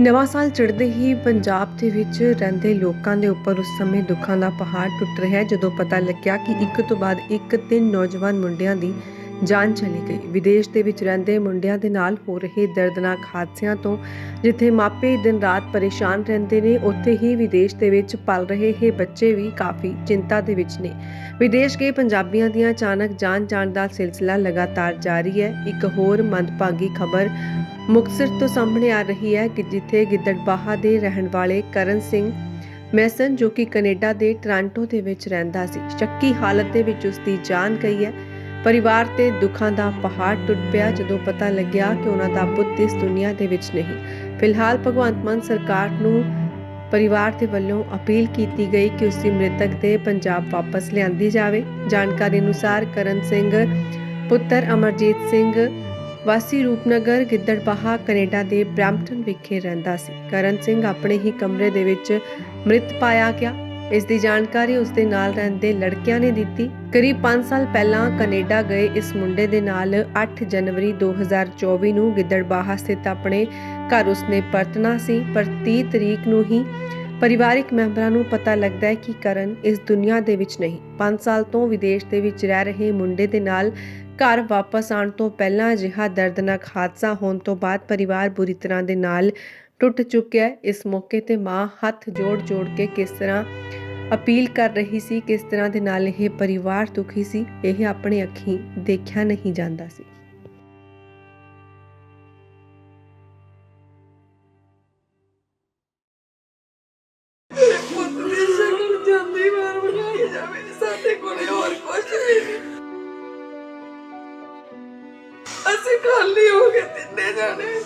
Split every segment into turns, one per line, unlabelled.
ਨਵਾਂ ਸਾਲ ਚੜ੍ਹਦੇ ਹੀ ਪੰਜਾਬ ਦੇ ਵਿੱਚ ਰਹਿੰਦੇ ਲੋਕਾਂ ਦੇ ਉੱਪਰ ਉਸ ਸਮੇਂ ਦੁੱਖਾਂ ਦਾ ਪਹਾੜ ਟੁੱਟ ਰਿਹਾ ਜਦੋਂ ਪਤਾ ਲੱਗਿਆ ਕਿ ਇੱਕ ਤੋਂ ਬਾਅਦ ਇੱਕ ਤਿੰਨ ਨੌਜਵਾਨ ਮੁੰਡਿਆਂ ਦੀ ਜਾਨ ਚਲੀ ਗਈ। ਵਿਦੇਸ਼ ਦੇ ਵਿੱਚ ਰਹਿੰਦੇ ਮੁੰਡਿਆਂ ਦੇ ਨਾਲ ਹੋ ਰਹੇ ਦਰਦਨਾਕ ਹਾਦਸਿਆਂ ਤੋਂ, ਜਿੱਥੇ ਮਾਪੇ ਦਿਨ ਰਾਤ ਪਰੇਸ਼ਾਨ ਰਹਿੰਦੇ ਨੇ, ਉੱਥੇ ਹੀ ਵਿਦੇਸ਼ ਦੇ ਵਿੱਚ ਪਲ ਰਹੇ ਇਹ ਬੱਚੇ ਵੀ ਕਾਫੀ ਚਿੰਤਾ ਦੇ ਵਿੱਚ ਨੇ। ਵਿਦੇਸ਼ ਗਏ ਪੰਜਾਬੀਆਂ ਦੀਆਂ ਅਚਾਨਕ ਜਾਨ ਜਾਣ ਦਾ ਸਿਲਸਿਲਾ ਲਗਾਤਾਰ ਜਾਰੀ ਹੈ। ਇੱਕ ਹੋਰ ਮੰਦਭਾਗੀ ਖਬਰ ਮੁਕਤਸਰ ਤੋਂ ਸਾਹਮਣੇ ਆ ਰਹੀ ਹੈ ਕਿ ਜਿੱਥੇ ਗਿੱਦੜਬਾਹਾ ਦੇ ਰਹਿਣ ਵਾਲੇ ਕਰਨ ਸਿੰਘ ਮੈਸਨ ਜੋ ਕਿ ਕੈਨੇਡਾ ਦੇ ਟ੍ਰਾਂਟੋ ਦੇ ਵਿੱਚ ਰਹਿੰਦਾ ਸੀ, ਸ਼ੱਕੀ ਹਾਲਤ ਦੇ ਵਿੱਚ ਉਸ ਦੀ ਜਾਨ ਗਈ ਹੈ। ਪਰਿਵਾਰ ਤੇ ਦੁੱਖਾਂ ਦਾ ਪਹਾੜ ਟੁੱਟ ਪਿਆ ਜਦੋਂ ਪਤਾ ਲੱਗਿਆ ਕਿ ਉਹਨਾਂ ਦਾ ਪੁੱਤ ਇਸ ਦੁਨੀਆ ਦੇ ਵਿੱਚ ਨਹੀਂ। ਫਿਲਹਾਲ ਭਗਵੰਤ ਮਾਨ ਸਰਕਾਰ ਨੂੰ ਪਰਿਵਾਰ ਦੇ ਵੱਲੋਂ ਅਪੀਲ ਕੀਤੀ ਗਈ ਕਿ ਉਸ ਦੀ ਮ੍ਰਿਤਕ ਦੇ ਪੰਜਾਬ ਵਾਪਸ ਲਿਆਂਦੀ ਜਾਵੇ। ਜਾਣਕਾਰੀ ਅਨੁਸਾਰ ਕਰਨ ਸਿੰਘ, ਪੁੱਤਰ ਅਮਰਜੀਤ ਸਿੰਘ, ਵਾਸੀ ਰੂਪਨਗਰ, ਗਿੱਦੜਬਾਹਾ, ਕੈਨੇਡਾ ਦੇ ਬ੍ਰੈਂਪਟਨ ਵਿਖੇ ਰਹਿੰਦਾ ਸੀ। ਕਰਨ ਸਿੰਘ ਆਪਣੇ ਹੀ ਕਮਰੇ ਦੇ ਵਿੱਚ ਮ੍ਰਿਤ ਪਾਇਆ ਗਿਆ। ਇਸ ਦੀ ਜਾਣਕਾਰੀ ਉਸ ਦੇ ਨਾਲ ਰਹਿੰਦੇ ਲੜਕਿਆਂ ਨੇ ਦਿੱਤੀ। ਕਰੀਬ 5 ਸਾਲ ਪਹਿਲਾਂ ਕੈਨੇਡਾ ਗਏ ਇਸ ਮੁੰਡੇ ਦੇ ਨਾਲ 8 ਜਨਵਰੀ 2024 ਨੂੰ ਗਿੱਦੜਬਾਹਾ ਸਥਿਤ ਆਪਣੇ ਘਰ ਉਸਨੇ ਪਰਤਣਾ ਸੀ, ਪਰ 30 ਤਰੀਕ ਨੂੰ ਹੀ ਪਰਿਵਾਰਿਕ ਮੈਂਬਰਾਂ ਨੂੰ ਪਤਾ ਲੱਗਦਾ ਹੈ ਕਿ ਕਰਨ ਇਸ ਦੁਨੀਆ ਦੇ ਵਿੱਚ ਨਹੀਂ। 5 ਸਾਲ ਤੋਂ ਵਿਦੇਸ਼ ਦੇ ਵਿੱਚ ਰਹਿ ਰਹੇ ਮੁੰਡੇ ਦੇ ਨਾਲ ਘਰ ਵਾਪਸ ਆਉਣ ਤੋਂ ਪਹਿਲਾਂ ਅਜਿਹਾ ਦਰਦਨਾਕ ਹਾਦਸਾ ਹੋਣ ਤੋਂ ਬਾਅਦ ਪਰਿਵਾਰ ਬੁਰੀ ਤਰ੍ਹਾਂ ਦੇ ਨਾਲ ਟੁੱਟ ਚੁੱਕਿਆ ਇਸ ਮੌਕੇ ਤੇ ਮਾਂ ਹੱਥ ਜੋੜ-ਜੋੜ ਕੇ ਕਿਸ ਤਰ੍ਹਾਂ ਅਪੀਲ ਕਰ ਰਹੀ ਸੀ, ਕਿਸ ਤਰ੍ਹਾਂ ਦੇ ਨਾਲ ਇਹ ਪਰਿਵਾਰ ਦੁਖੀ ਸੀ, ਇਹ ਆਪਣੇ ਅੱਖੀਂ ਦੇਖਿਆ ਨਹੀਂ ਜਾਂਦਾ ਸੀ।
ਅਸੀਂ ਖਾਲੀ ਹੋ ਕੇ ਤਿੰਨੇ ਜਾਣੇ।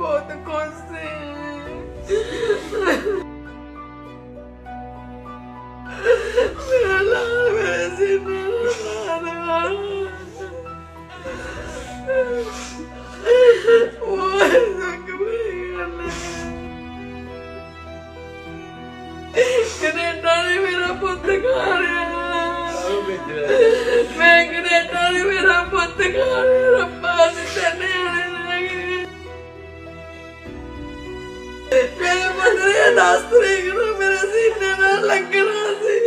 ਬਹੁਤ ਖੁਸ਼ ਸੀ। ਮੇਰਾ ਲਾਲ ਮੇਰੇ ਸੀਨੇ ਨਾਲ ਉਹ ਸੰਗ ਗੱਲ ਕੈਨੇਡਾ ਨੇ ਮੇਰਾ ਪੁੱਤ ਲਿਆ ਮੈਂ ਕੈਨੇਡਾ ਨੇ ਮੇਰਾ ਪੁੱਤ ਲਿਆ ਰੱਬਾ ਦੇ ਤੇਨੇ ਪੁੱਤ ਨੇ 10 ਤਰੀਕ ਨੂੰ ਮੇਰੇ ਸੀਨੇ ਨਾਲ ਲੱਗਣਾ ਸੀ।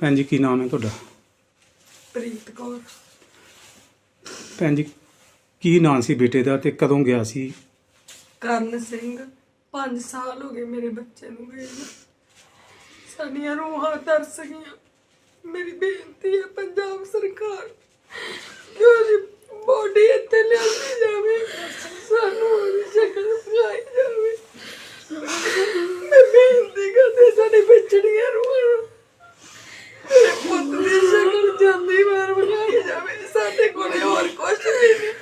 ਭੈਣ ਜੀ ਕੀ ਨਾਮ ਹੈ ਤੁਹਾਡਾ?
ਪ੍ਰੀਤ ਕੌਰ।
ਭੈਣ ਜੀ ਕੀ ਨਾਂ ਸੀ ਬੇਟੇ ਦਾ ਤੇ ਕਦੋਂ ਗਿਆ ਸੀ?
ਕਰਨ ਸਿੰਘ 5 ਸਾਲ ਹੋ ਗਏ ਮੇਰੇ ਬੱਚੇ ਨੂੰ ਗਏ ਨੂੰ। ਸਾਡੀਆਂ ਰੂਹਾਂ ਤਰਸ ਗਈਆਂ। ਮੇਰੀ ਬੇਨਤੀ ਹੈ ਪੰਜਾਬ ਸਰਕਾਰ ਕਿ ਉਹਦੀ ਬੋਡੀ ਇੱਥੇ ਲਿਆਂਦੀ ਜਾਵੇ, ਸਾਨੂੰ ਉਹਦੀ ਸ਼ਕਲ ਦਿਖਾਈ ਜਾਵੇ। ਮੈਂ ਬੇਨਤੀ ਕਰਦੀ ਸਾਡੀ ਵਿਛੜੀਆਂ ਰੂਹਾਂ ਮੇਰੇ। ਪੁੱਤ ਦੀ ਸ਼ਕਲ ਜਾਂਦੀ ਵਾਰ ਬਣਾਈ ਜਾਵੇ, ਸਾਡੇ ਕੋਲੇ ਹੋਰ ਕੁਝ ਵੀ ਨਹੀਂ।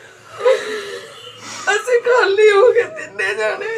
ਅਸੀਂ ਖਾਲੀ ਹੋ ਕੇ ਤਿੰਨੇ ਜਾਣੇ।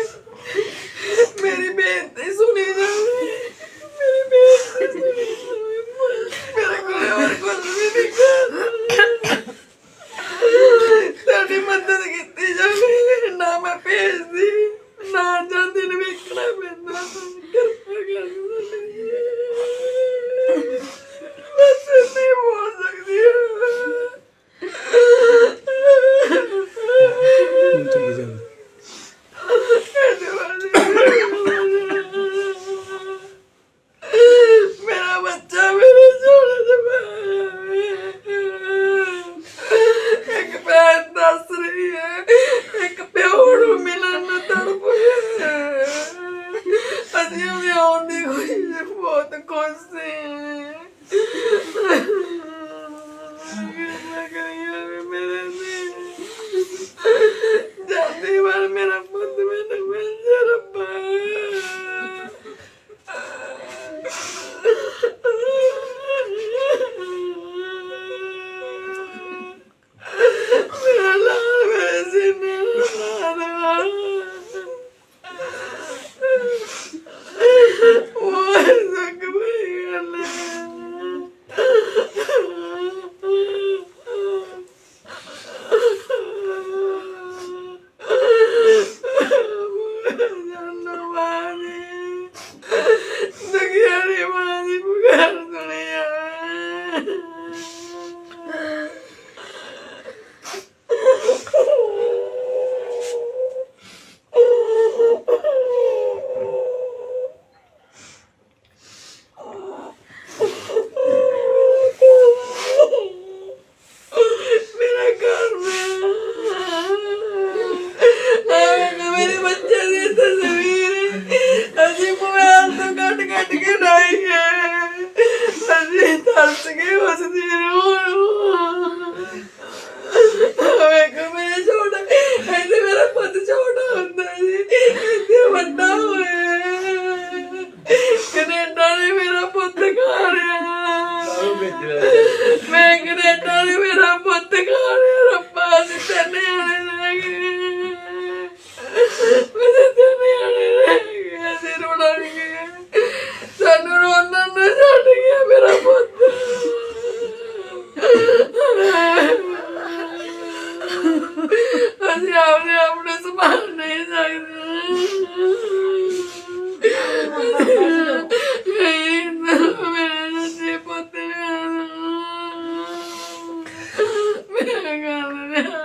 ਮੇਰਾ ਗੱਲ ਮੇਰਾ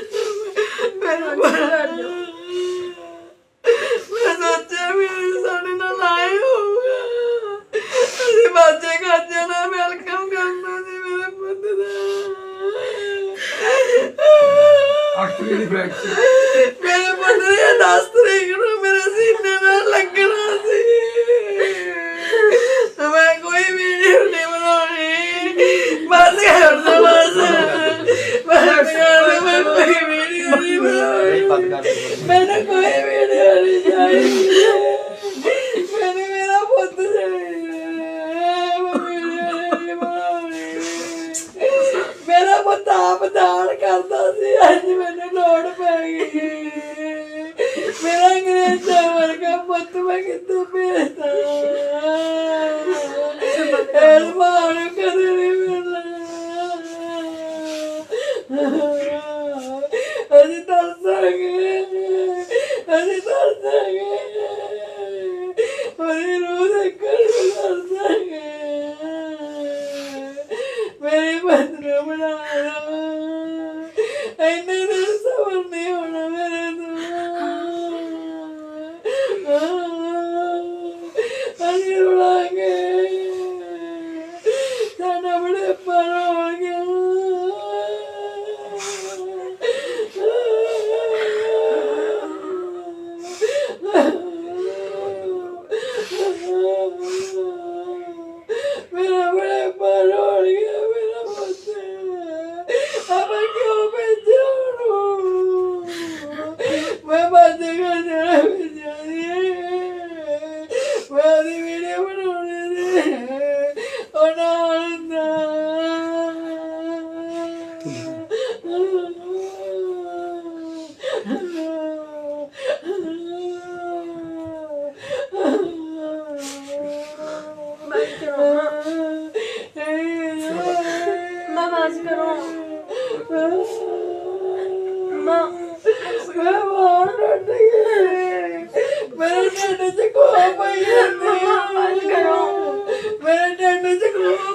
ਮੇਰਾ ਬੜਾ ਮੈਂ ਸੋਚਿਆ ਵੀ ਇਹ ਸਾਡੇ ਨਾਲ ਆਏ ਹੋਊਗਾ ਅਸੀਂ ਬਾਜੇ ਖਾਜੇ ਨਾਲ ਵੈਲਕਮ ਕਰਨਾ ਸੀ। ਮੇਰੇ ਪੁੱਤ ਦਾ
ਅੱਖ ਦੀ ਬੈਕ
ਮੇਰੇ ਪੁੱਤ ਦੇ 10 ਤਰੀਕ ਨੂੰ ਮੈਨੂੰ ਕੋਈ ਵੀਡੀਓ ਨਹੀਂ ਚਾਹੀਦੀ। ਮੈਨੂੰ ਮੇਰਾ ਪੁੱਤ ਚਾਹੀਦਾ। ਮੈਂ ਵੀਡੀਓ ਨਹੀਂ ਬਣਾਉਣੀ ਮੇਰਾ ਪੁੱਤ ਆਪ ਦਾਨ ਕਰਦਾ ਸੀ ਅੱਜ ਮੈਨੂੰ ਲੋੜ ਪੈ ਗਈ ਮੇਰਾ ਅੰਗਰੇਜ਼ਾ ਵਰਗਾ ਪੁੱਤ ਮੈਂ ਕਿੱਥੋਂ ਭੇਜਦਾ? ਇਹ ਮਾਰੂ no me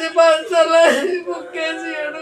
ਭਾਜੀ ਪੰਜ ਸਾਲ ਮੁੱਕੇ ਸੀ ਇਹਨੂੰ।